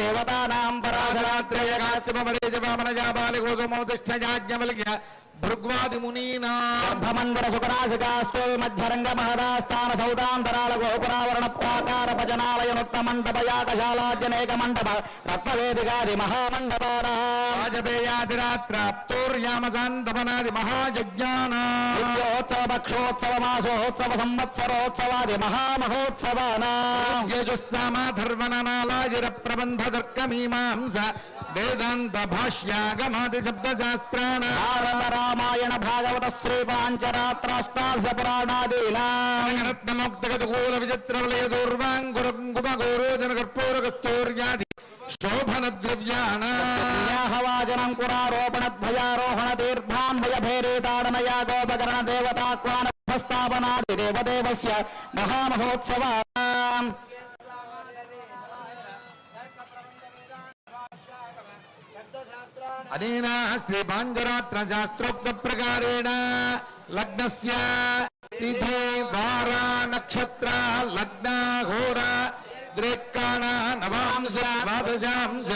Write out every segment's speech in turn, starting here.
देवतानां पराशरात्रयकाश्यपमरे च पामनजा बालिकोसमोतिष्ठजाज्ञमलिख्य గర్భమందర సుకరాశికాస్తో మధ్యరంగ మహదాస్థాన సౌదాంతరాల గోపురావరణ ప్రాకార భజనాలయనుక్త మండప యాకశాలాజనేక మండప రత్నవేదికాది మహామండపానా వాజపేయాదిరాత్రాప్తోర్యామసాంతపనాది మహాయజ్ఞానా పక్షోత్సవ మాసోత్సవ సంవత్సరోత్సవాది మహామహోత్సవానా ప్రబంధ దర్కమీమాంస వేదాంత భాష్యాగమాది శబ్దశాస్త్రాణ భారత రామాయణ భాగవత శ్రీ పాంచరాత్రాష్టాశ పురాణాదీనా రత్నమోక్తగతకూల విచిత్రవలయ దూర్వాంగురంగుమగోరోజన కర్పూరకస్తూర్యాది శోభన ద్రవ్యాణ వాజనం కురారోపణ ధ్వజారోహణ తీర్థాన్వయ భేరీతాడనయా గోపకరణ దేవతాక్వాన స్థాపనాది దేవదేవస్య మహామహోత్సవ అనేనా శ్రీ పాంజరాత్ర శాస్త్రోక్త ప్రకారేణ లగ్నస్య తిథి వార నక్షత్ర లగ్న హోర ద్రేక్కాణ నవాంశ ద్వాదశాంశ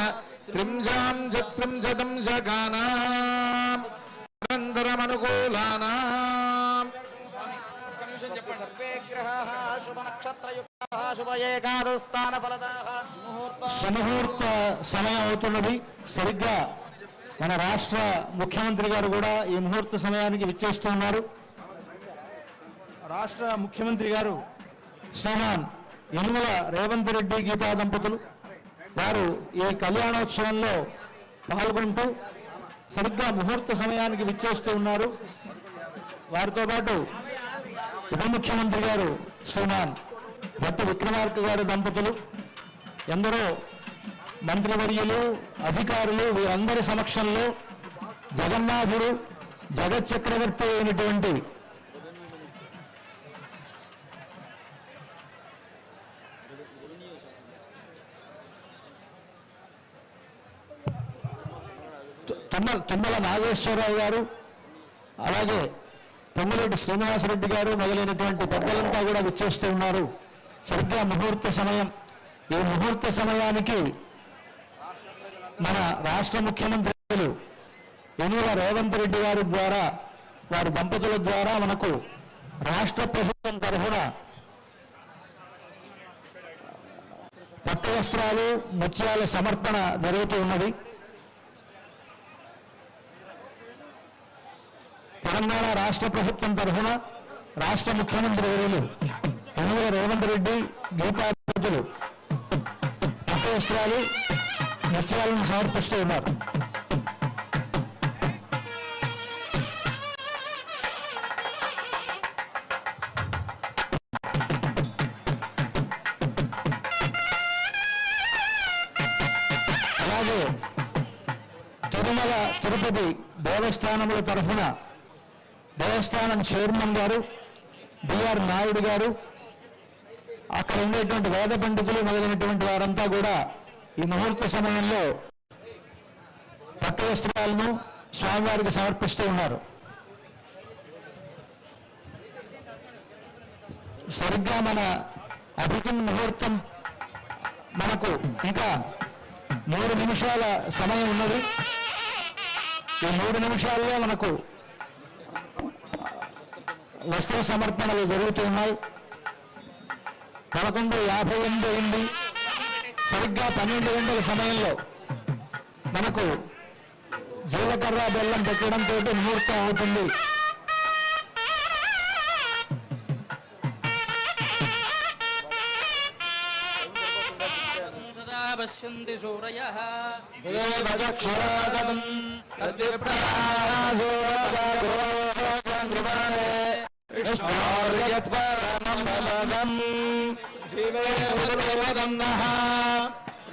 త్రింశాంశ త్రింశతంశ గానాం అనంతరమనుకూలానాం సర్వే గ్రహాः శుభనక్షత్రయుక్తాः శుభ ఏకాదస్థాన ఫలదాः సమూహూర్త సమయం అవుతున్నది సరిగ్గా మన రాష్ట్ర ముఖ్యమంత్రి గారు కూడా ఈ ముహూర్త సమయానికి విచ్చేస్తూ ఉన్నారు. రాష్ట్ర ముఖ్యమంత్రి గారు శ్రీమాన్ యనుమల రేవంత్ రెడ్డి గీతా దంపతులు వారు ఈ కళ్యాణోత్సవంలో పాల్గొంటూ సరిగ్గా ముహూర్త సమయానికి విచ్చేస్తూ ఉన్నారు. వారితో పాటు ఉప ముఖ్యమంత్రి గారు శ్రీమాన్ భట్టి విక్రమార్క గారి దంపతులు. ఎందరో మంత్రివర్యులు అధికారులు వీరందరి సమక్షంలో జగన్నాథుడు జగత్ చక్రవర్తి అయినటువంటి తుమ్మల తుమ్మల నాగేశ్వరరావు గారు అలాగే పొంగిరెడ్డి శ్రీనివాసరెడ్డి గారు మొదలైనటువంటి పెద్దలంతా కూడా విచ్చేస్తూ ఉన్నారు. సరిగ్గా ముహూర్త సమయం. ఈ ముహూర్త సమయానికి మన రాష్ట్ర ముఖ్యమంత్రులు ఎనుల రేవంత్ రెడ్డి గారి ద్వారా వారి దంపతుల ద్వారా మనకు రాష్ట్ర ప్రభుత్వం తరఫున పట్టు వస్త్రాలు ముత్యాల సమర్పణ జరుగుతూ ఉన్నది. తెలంగాణ రాష్ట్ర ప్రభుత్వం తరఫున రాష్ట్ర ముఖ్యమంత్రి వర్యులు యనుమల రేవంత్ రెడ్డి గీతాధిపతులు పట్టు వస్త్రాలు ముత్యాలను సమర్పిస్తూ ఉన్నారు అలాగే తిరుమల తిరుపతి దేవస్థానముల తరఫున దేవస్థానం చైర్మన్ గారు బిఆర్ నాయుడు గారు అక్కడ ఉండేటువంటి వేద పండితులు మొదలైనటువంటి వారంతా కూడా ఈ ముహూర్త సమయంలో పట్టు వస్త్రాలను స్వామివారికి సమర్పిస్తూ ఉన్నారు. సరిగ్గా మన అభిజిన్ ముహూర్తం మనకు ఇంకా మూడు నిమిషాల సమయం ఉన్నది. ఈ మూడు నిమిషాల్లో మనకు వస్త్ర సమర్పణలు జరుగుతున్నాయి పదకొండు యాభై ఎనిమిది అయింది. సరిగ్గా పన్నెండు గంటల సమయంలో మనకు జీలకర్ర బెల్లం పెట్టడంతో ముహూర్తం అవుతుంది. పశ్యంతి సూరయః. శివే దేవదన్నః సపాదేశ్వరేవదైవదన్నః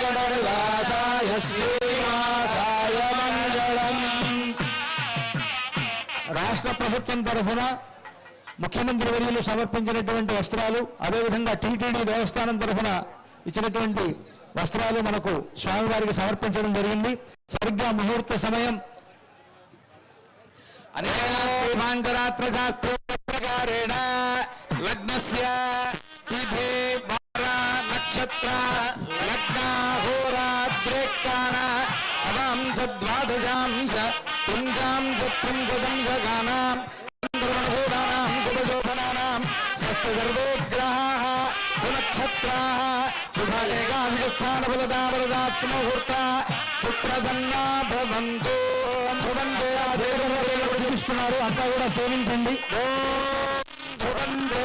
శ్రీవేంకటనివాసాయ శ్రీనివాసాయ మంగళం రాష్ట్ర ప్రభుత్వం తరఫున ముఖ్యమంత్రి వర్యులు సమర్పించినటువంటి వస్త్రాలు అదేవిధంగా టీటీడీ దేవస్థానం తరఫున ఇచ్చినటువంటి వస్త్రాలు మనకు స్వామివారికి సమర్పించడం జరిగింది. సరిగ్గా ముహూర్త సమయం అనేనాంతరాత్ర శాస్త్ర ప్రకారేణ లగ్నస్య నక్షత్ర లగ్నాహోరాద్రేక్కాణ అవాంశ ద్వాదశాంశ పుంజాంశ శుభశోభనానాం సునక్షత్రాः పుత్రదన్నా భవంతు. భవంతే దేవతలు చూపిస్తున్నారు అంతా కూడా సేవించండి. భవంతే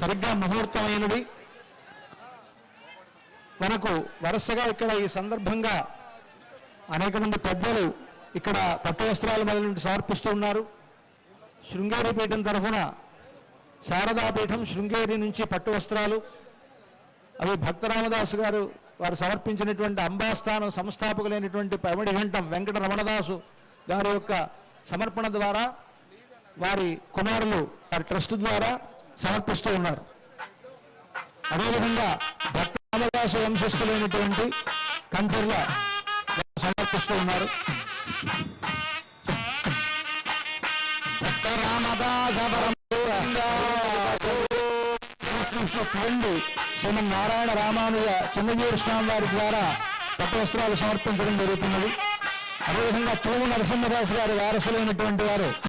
సరిగ్గా ముహూర్తమైనది. మనకు వరుసగా ఇక్కడ ఈ సందర్భంగా అనేక మంది పెద్దలు ఇక్కడ పట్టు వస్త్రాలు మొదలు సమర్పిస్తూ ఉన్నారు. శృంగేరి పీఠం తరఫున శారదాపీఠం శృంగేరి నుంచి పట్టు వస్త్రాలు అవి భక్తరామదాసు గారు వారు సమర్పించినటువంటి అంబాస్థానం సంస్థాపకులైనటువంటి పమిడి ఘంటం వెంకట రమణదాసు గారి యొక్క సమర్పణ ద్వారా వారి కుమారులు వారి ట్రస్ట్ ద్వారా సమర్పిస్తూ ఉన్నారు. అదేవిధంగా భక్త వంశస్థులైనటువంటి కంచర్ల సమర్పిస్తూ ఉన్నారు. భక్త శ్రీమన్ నారాయణ రామానుజ చిన్నజీరు స్వామి వారి ద్వారా పట్టు వస్త్రాలు సమర్పించడం జరుగుతున్నది. అదేవిధంగా తూము నరసింహదాస్ గారి వారసులైనటువంటి వారు